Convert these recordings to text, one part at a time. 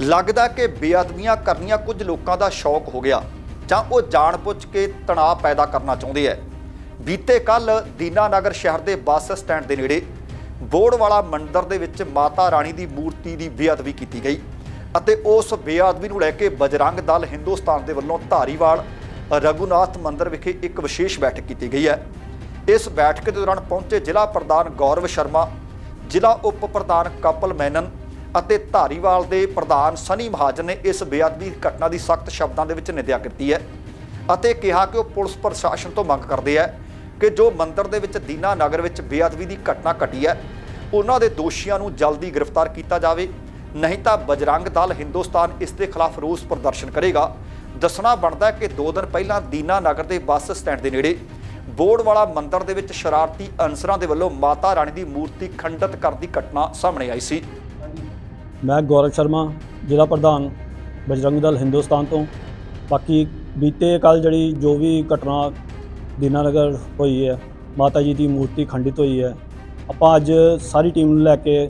ਲੱਗਦਾ ਕਿ ਬੇਅਦਬੀਆਂ ਕਰਨੀਆਂ ਕੁਝ ਲੋਕਾਂ ਦਾ ਸ਼ੌਕ ਹੋ ਗਿਆ ਜਾਂ ਉਹ ਜਾਣਬੁੱਝ ਕੇ ਤਣਾਅ ਪੈਦਾ ਕਰਨਾ ਚਾਹੁੰਦੇ ਐ। ਬੀਤੇ ਕੱਲ ਦੀਨਾਨਗਰ ਸ਼ਹਿਰ ਦੇ ਬੱਸ ਸਟੈਂਡ ਦੇ ਨੇੜੇ ਬੋੜ ਵਾਲਾ ਮੰਦਿਰ ਦੇ ਵਿੱਚ ਮਾਤਾ ਰਾਣੀ ਦੀ ਮੂਰਤੀ ਦੀ ਬੇਅਦਬੀ ਕੀਤੀ ਗਈ ਅਤੇ ਉਸ ਬੇਅਦਬੀ ਨੂੰ ਲੈ ਕੇ ਬਜਰੰਗ ਦਲ ਹਿੰਦੁਸਤਾਨ ਦੇ ਵੱਲੋਂ ਧਾਰੀਵਾਲ ਰਘੁਨਾਥ ਮੰਦਿਰ ਵਿਖੇ ਇੱਕ ਵਿਸ਼ੇਸ਼ ਬੈਠਕ ਕੀਤੀ ਗਈ ਹੈ ਇਸ ਬੈਠਕ ਦੇ ਦੌਰਾਨ ਪਹੁੰਚੇ ਜ਼ਿਲ੍ਹਾ ਪ੍ਰਧਾਨ ਗੌਰਵ ਸ਼ਰਮਾ, ਜ਼ਿਲ੍ਹਾ ਉਪ ਪ੍ਰਧਾਨ ਕਪਲ ਮੈਨਨ ਅਤੇ ਧਾਰੀਵਾਲ ਦੇ ਪ੍ਰਧਾਨ ਸਨੀ ਮਹਾਜਨ ਨੇ ਇਸ ਬੇਅਦਬੀ ਘਟਨਾ ਦੀ ਸਖਤ ਸ਼ਬਦਾਂ ਦੇ ਵਿੱਚ ਨਿੰਦਿਆ ਕੀਤੀ ਹੈ ਅਤੇ ਕਿਹਾ ਕਿ ਉਹ ਪੁਲਿਸ ਪ੍ਰਸ਼ਾਸਨ ਤੋਂ ਮੰਗ ਕਰਦੇ ਹੈ ਕਿ ਜੋ ਮੰਦਰ ਦੇ ਵਿੱਚ ਦੀਨਾ ਨਗਰ ਵਿੱਚ ਬੇਅਦਬੀ ਦੀ ਘਟਨਾ ਘਟੀ ਹੈ, ਉਹਨਾਂ ਦੇ ਦੋਸ਼ੀਆਂ ਨੂੰ ਜਲਦੀ ਗ੍ਰਿਫਤਾਰ ਕੀਤਾ ਜਾਵੇ। ਨਹੀਂ ਤਾਂ ਬਜਰੰਗ ਦਲ ਹਿੰਦੁਸਤਾਨ ਇਸ ਦੇ ਖਿਲਾਫ ਰੋਸ ਪ੍ਰਦਰਸ਼ਨ ਕਰੇਗਾ। ਦੱਸਣਾ ਬਣਦਾ ਕਿ 2 ਦਿਨ ਪਹਿਲਾਂ ਦੀਨਾ ਨਗਰ ਦੇ ਬੱਸ ਸਟੈਂਡ ਦੇ ਨੇੜੇ ਬੋਰਡ ਵਾਲਾ ਮੰਦਿਰ ਦੇ ਵਿੱਚ ਸ਼ਰਾਰਤੀ ਅਨਸਰਾਂ ਦੇ ਵੱਲੋਂ ਮਾਤਾ ਰਾਣੀ ਦੀ ਮੂਰਤੀ ਖੰਡਿਤ ਕਰਨ ਦੀ ਘਟਨਾ ਸਾਹਮਣੇ ਆਈ ਸੀ। ਮੈਂ ਗੌਰਵ ਸ਼ਰਮਾ, ਜ਼ਿਲ੍ਹਾ ਪ੍ਰਧਾਨ ਬਜਰੰਗ ਦਲ ਹਿੰਦੁਸਤਾਨ ਤੋਂ। ਬਾਕੀ ਬੀਤੇ ਕੱਲ ਜਿਹੜੀ ਜੋ ਵੀ ਘਟਨਾ ਦੀਨਾਨਗਰ ਹੋਈ ਹੈ, ਮਾਤਾ ਜੀ ਦੀ ਮੂਰਤੀ ਖੰਡਿਤ ਹੋਈ ਹੈ, ਆਪਾਂ ਅੱਜ ਸਾਰੀ ਟੀਮ ਨੂੰ ਲੈ ਕੇ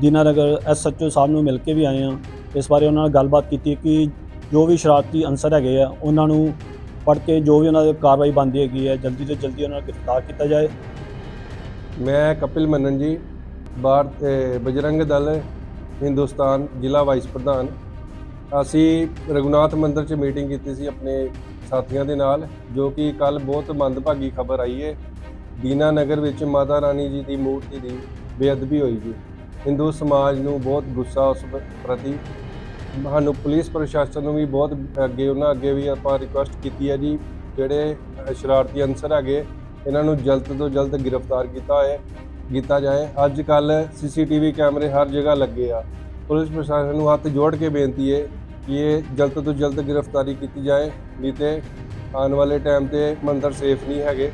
ਦੀਨਾਨਗਰ ਐਸਐਚਓ ਸਾਹਿਬ ਨੂੰ ਮਿਲ ਕੇ ਵੀ ਆਏ ਹਾਂ। ਇਸ ਬਾਰੇ ਉਹਨਾਂ ਨਾਲ ਗੱਲਬਾਤ ਕੀਤੀ ਕਿ ਜੋ ਵੀ ਸ਼ਰਾਰਤੀ ਅਨਸਰ ਹੈਗੇ ਆ, ਉਹਨਾਂ ਨੂੰ ਫੜ ਕੇ ਜੋ ਵੀ ਉਹਨਾਂ ਦੇ ਕਾਰਵਾਈ ਬਣਦੀ ਹੈਗੀ ਹੈ, ਜਲਦੀ ਤੋਂ ਜਲਦੀ ਉਹਨਾਂ ਨੂੰ ਗ੍ਰਿਫਤਾਰ ਕੀਤਾ ਜਾਏ। ਮੈਂ ਕਪਿਲ ਮੰਨਨ ਜੀ ਬਾਹਰ ਬਜਰੰਗ ਦਲ ਹਿੰਦੁਸਤਾਨ ਜ਼ਿਲ੍ਹਾ ਵਾਈਸ ਪ੍ਰਧਾਨ। ਅਸੀਂ ਰਘੁਨਾਥ ਮੰਦਿਰ 'ਚ ਮੀਟਿੰਗ ਕੀਤੀ ਸੀ ਆਪਣੇ ਸਾਥੀਆਂ ਦੇ ਨਾਲ, ਜੋ ਕਿ ਕੱਲ ਬਹੁਤ ਮੰਦਭਾਗੀ ਖਬਰ ਆਈ ਹੈ ਦੀਨਾ ਨਗਰ ਵਿੱਚ ਮਾਤਾ ਰਾਣੀ ਜੀ ਦੀ ਮੂਰਤੀ ਦੀ ਬੇਅਦਬੀ ਹੋਈ ਜੀ। ਹਿੰਦੂ ਸਮਾਜ ਨੂੰ ਬਹੁਤ ਗੁੱਸਾ ਉਸ ਪ੍ਰਤੀ। ਸਾਨੂੰ ਪੁਲਿਸ ਪ੍ਰਸ਼ਾਸਨ ਨੂੰ ਵੀ ਬਹੁਤ ਅੱਗੇ, ਉਹਨਾਂ ਅੱਗੇ ਵੀ ਆਪਾਂ ਰਿਕੁਐਸਟ ਕੀਤੀ ਹੈ ਜੀ, ਜਿਹੜੇ ਸ਼ਰਾਰਤੀ ਅਨਸਰ ਹੈਗੇ, ਇਹਨਾਂ ਨੂੰ ਜਲਦ ਤੋਂ ਜਲਦ ਗ੍ਰਿਫਤਾਰ ਕੀਤਾ ਹੈ ਕੀਤਾ ਜਾਏ। ਅੱਜ ਕੱਲ ਸੀਸੀਟੀਵੀ ਕੈਮਰੇ ਹਰ ਜਗ੍ਹਾ ਲੱਗੇ ਆ। ਪੁਲਿਸ ਪ੍ਰਸ਼ਾਸਨ ਨੂੰ ਹੱਥ ਜੋੜ ਕੇ ਬੇਨਤੀ ਹੈ ਕਿ ਇਹ ਜਲਦ ਤੋਂ ਜਲਦ ਗ੍ਰਿਫਤਾਰੀ ਕੀਤੀ ਜਾਏ। ਨਹੀਂ ਤੇ ਆਉਣ ਵਾਲੇ ਟਾਈਮ ਤੇ ਮੰਦਰ ਸੇਫ ਨਹੀਂ ਹੈਗੇ।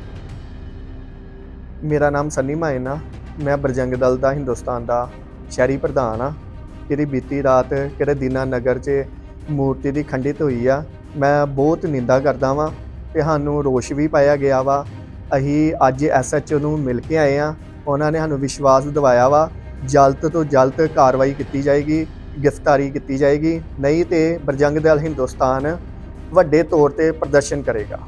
ਮੇਰਾ ਨਾਮ ਸੰਨੀ ਮਾਇਨ ਆ ਮੈਂ ਬਰਜੰਗ ਦਲ ਦਾ, ਹਿੰਦੁਸਤਾਨ ਦਾ ਸ਼ਹਿਰੀ ਪ੍ਰਧਾਨ ਆ। ਜਿਹੜੀ ਬੀਤੀ ਰਾਤ, ਕਿਹੜੇ ਦੀਨਾ ਨਗਰ 'ਚ ਮੂਰਤੀ ਦੀ ਖੰਡਿਤ ਹੋਈ ਆ। ਮੈਂ ਬਹੁਤ ਨਿੰਦਾ ਕਰਦਾ ਵਾਂ ਤੇ ਸਾਨੂੰ ਰੋਸ਼ ਵੀ ਪਾਇਆ ਗਿਆ ਵਾ। ਅਸੀਂ ਅੱਜ ਐਸਐਚਓ ਨੂੰ ਮਿਲ ਕੇ ਆਏ ਆ। ਉਹਨਾਂ ਨੇ ਸਾਨੂੰ ਵਿਸ਼ਵਾਸ ਦਿਵਾਇਆ ਵਾ, ਜਲਦ ਤੋਂ ਜਲਦ ਕਾਰਵਾਈ ਕੀਤੀ ਜਾਏਗੀ, ਗ੍ਰਿਫਤਾਰੀ ਕੀਤੀ ਜਾਏਗੀ, ਨਹੀਂ ਤੇ ਬਰਜੰਗ ਦਲ ਹਿੰਦੁਸਤਾਨ ਵੱਡੇ ਤੌਰ ਤੇ ਪ੍ਰਦਰਸ਼ਨ ਕਰੇਗਾ।